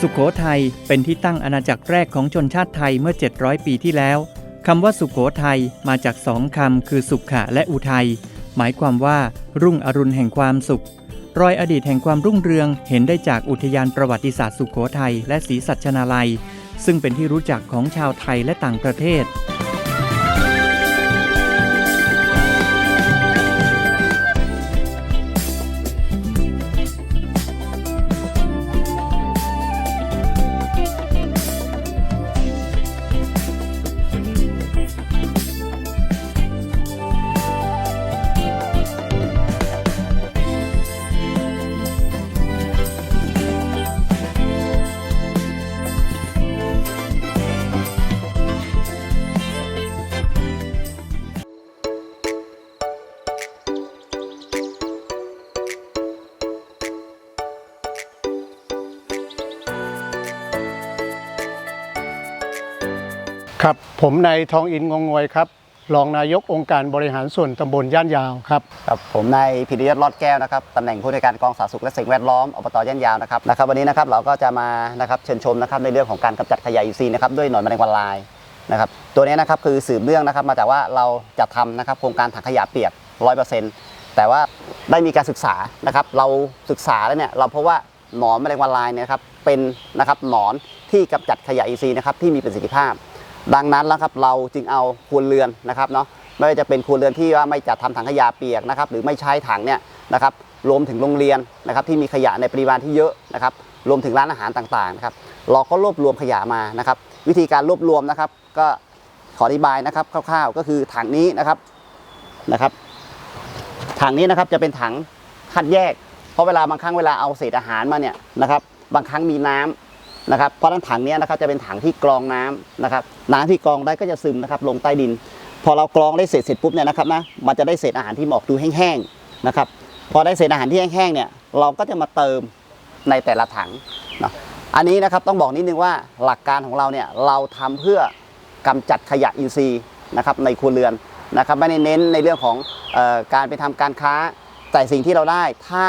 สุขโขทัยเป็นที่ตั้งอาณาจักรแรกของชนชาติไทยเมื่อ 700 ปีที่แล้วคำว่าสุขโขทัยมาจากสองคำคือสุขะและอุทัยหมายความว่า รุ่งอรุณแห่งความสุข รอยอดีตแห่งความรุ่งเรืองเห็นได้จากอุทยานประวัติศาสตร์สุขโขทัยและศรีสัชนาลัย ซึ่งเป็นที่รู้จักของชาวไทยและต่างประเทศ ครับผมนายทองอินงงงวยครับรองนายกองค์การบริหารส่วนตำบลย่านยาวครับครับผมนายพิริยศรอดแก้วนะครับตำแหน่งผู้ในการกองสาธารณสุขและสิ่งแวดล้อมอบตย่านยาวนะครับนะครับวันนี้นะครับเราก็จะมานะครับเชิญชมนะครับในเรื่องของการกำจัดขยะอินทรีย์นะครับด้วยหนอนแมลงวันลายนะครับตัวนี้นะครับคือสืบเรื่องนะครับมาจากว่าเราจะทำนะครับโครงการถังขยะเปียก 100%แต่ว่าได้มีการศึกษานะครับเราศึกษาแล้วเนี่ยเราพบว่าหนอนแมลงวันลายเนี่ยนะครับเป็นนะครับหนอนที่กำจัดขยะอินทรีย์นะครับที่มีประสิทธิภาพ ดังนั้นแล้วครับเราจึงเอาครัวเรือนนะครับเนาะไม่ว่าจะเป็นครัวเรือนที่ว่าไม่จัดทำถังขยะเปียกนะครับหรือไม่ใช้ถังเนี่ยนะครับรวมถึงโรงเรียนนะครับที่มีขยะในปริมาณที่เยอะนะครับรวมถึงร้านอาหารต่างๆนะครับเราก็รวบรวมขยะมานะครับวิธีการรวบรวมนะครับ ก็ขออธิบายนะครับคร่าวๆ ก็คือถังนี้นะครับนะครับ ถังนี้นะครับจะเป็นถังคัดแยก เพราะเวลาบางครั้งเวลาเอาเศษอาหารมาเนี่ยนะครับบางครั้งมีน้ำ นะครับเพราะนั้นถังนี้นะครับจะเป็นถังที่กรองน้ำนะครับน้ำที่กรองได้ก็จะซึมนะครับลงใต้ดิน พอเรากรองได้เสร็จเสร็จปุ๊บเนี่ยนะครับนะมันจะได้เศษอาหารที่หมอกดูแห้งๆนะครับพอได้เศษอาหารที่แห้งๆเนี่ยเราก็จะมาเติมในแต่ละถังนะอันนี้นะครับต้องบอกนิดนึงว่าหลักการของเราเนี่ยเราทำเพื่อกำจัดขยะอินทรีย์นะครับในครัวเรือนนะครับไม่ได้เน้นในเรื่องของออการไปทำการค้าแต่สิ่งที่เราได้ถ้า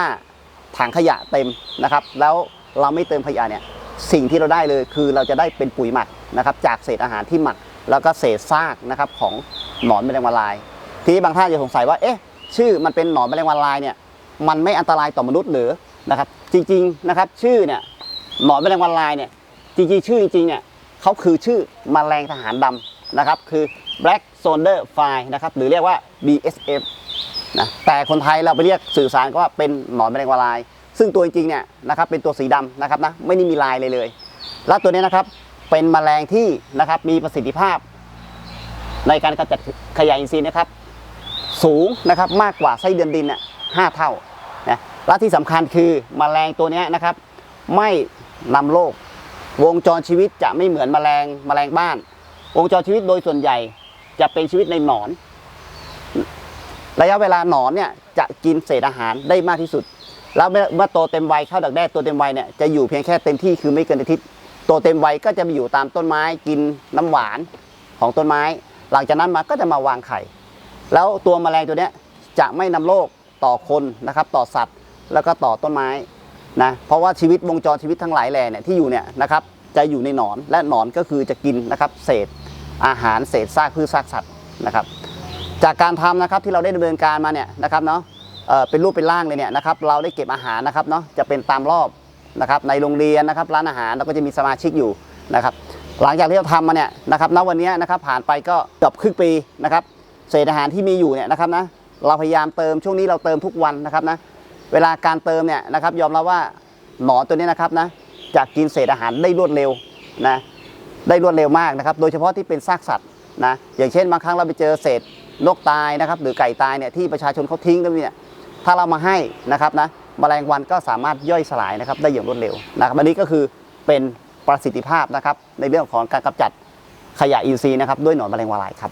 ถังขยะเต็มนะครับ แล้วเราไม่เติมขยะเนี่ย สิ่งที่เราได้เลยคือเราจะได้เป็นปุ๋ยหมักนะครับจากเศษอาหารที่หมัก แล้วก็เศษซากนะครับของหนอนแมลงวันลาย ทีนี้บางท่านจะสงสัยว่าเอ๊ะชื่อมันเป็นหนอนแมลงวันลายเนี่ยมันไม่อันตรายต่อมนุษย์หรือนะครับจริงๆนะครับชื่อเนี่ยหนอนแมลงวันลายเนี่ยจริงๆชื่อจริงๆเนี่ยเขาคือชื่อแมลงทหารดำนะครับคือ black soldier fly นะครับหรือเรียกว่า BSF นะแต่คนไทยเราไปเรียกสื่อสารก็ว่าเป็นหนอนแมลงวันลาย ซึ่งตัวจริงๆเนี่ยนะครับเป็นตัวสีดำนะครับนะไม่ได้มีลายเลยเลย แล้วตัวนี้นะครับเป็นแมลงที่นะครับมีประสิทธิภาพ ในการกำจัดขยะอินทรีย์นะครับสูงนะครับมากกว่าไส้เดือนดินน่ะห้าเท่านะและที่สำคัญคือแมลงตัวเนี้ยนะครับ ไม่นำโรควงจรชีวิตจะไม่เหมือนแมลงแมลงบ้าน วงจรชีวิตโดยส่วนใหญ่จะเป็นชีวิตในหนอน ระยะเวลาหนอนเนี่ยจะกินเศษอาหารได้มากที่สุด แล้วเมื่อโตเต็มวัยเข้าดักแด้ตัวเต็มวัยเนี่ยจะอยู่เพียงแค่เต็มที่คือไม่เกินอาทิตย์โตเต็มวัยก็จะไปอยู่ตามต้นไม้กินน้ำหวานของต้นไม้ หลังจากนั้นมาก็จะมาวางไข่ แล้วตัวแมลงตัวเนี้ยจะไม่นำโรคต่อคนนะครับ ต่อสัตว์แล้วก็ต่อต้นไม้นะเพราะว่าชีวิตวงจรชีวิตทั้งหลายแหล่เนี่ยที่อยู่เนี่ยนะครับจะอยู่ในหนอนและหนอนก็คือจะกินนะครับเศษอาหารเศษซากพืชซากสัตว์นะครับ จากการทำนะครับที่เราได้ดำเนินการมาเนี่ยนะครับเนาะ เอ่อเป็นรูปเป็นร่างเลยเนี่ยนะครับเราได้เก็บอาหารนะครับเนาะจะเป็นตามรอบนะครับในโรงเรียนนะครับร้านอาหารเราก็จะมีสมาชิกอยู่นะครับหลังจากที่เราทำมาเนี่ยนะครับณวันนี้นะครับผ่านไปก็เกือบครึ่งปีนะครับเศษอาหารที่มีอยู่เนี่ยนะครับนะเราพยายามเติมช่วงนี้เราเติมทุกวันนะครับนะเวลาการเติมเนี่ยนะครับยอมรับว่าหนอนตัวนี้นะครับนะจะกินเศษอาหารได้รวดเร็วนะได้รวดเร็วมากนะครับ โดยเฉพาะที่เป็นซากสัตว์นะอย่างเช่นบางครั้งเราไปเจอเศษนกตายนะครับหรือไก่ตายเนี่ยที่ประชาชนเขาทิ้งกันเนี่ย ถ้าเรามาให้นะครับนะแมลงวันก็สามารถย่อยสลายนะครับได้อย่างรวดเร็วนะครับอันนี้ก็คือเป็นประสิทธิภาพนะครับในเรื่องของการกำจัดขยะอินทรีย์นะครับด้วยหนอนแมลงวันลายครับ